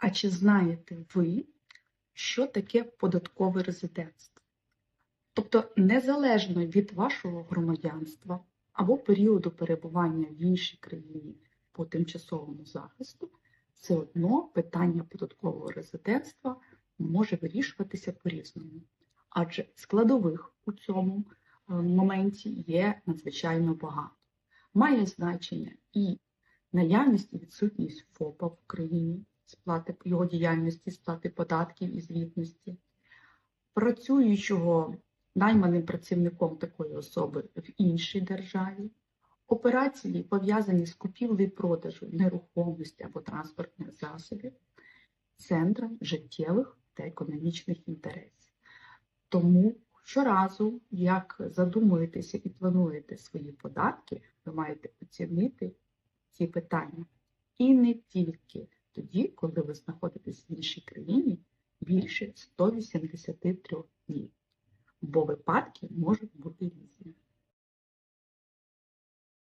А чи знаєте ви, що таке податкове резидентство? Тобто, незалежно від вашого громадянства або періоду перебування в іншій країні по тимчасовому захисту, все одно питання податкового резидентства може вирішуватися по-різному. Адже складових у цьому е, моменті є надзвичайно багато. Має значення і наявність і відсутність ФОПа в Україні, сплати його діяльності, сплати податків і звітності, працюючого найманим працівником такої особи в іншій державі, операції, пов'язані з купівлею продажу нерухомості або транспортних засобів, центром життєвих та економічних інтересів. Тому щоразу, як задумуєтеся і плануєте свої податки, ви маєте оцінити ці питання. І не тільки коли ви знаходитесь в іншій країні більше 183 днів, бо випадки можуть бути різні.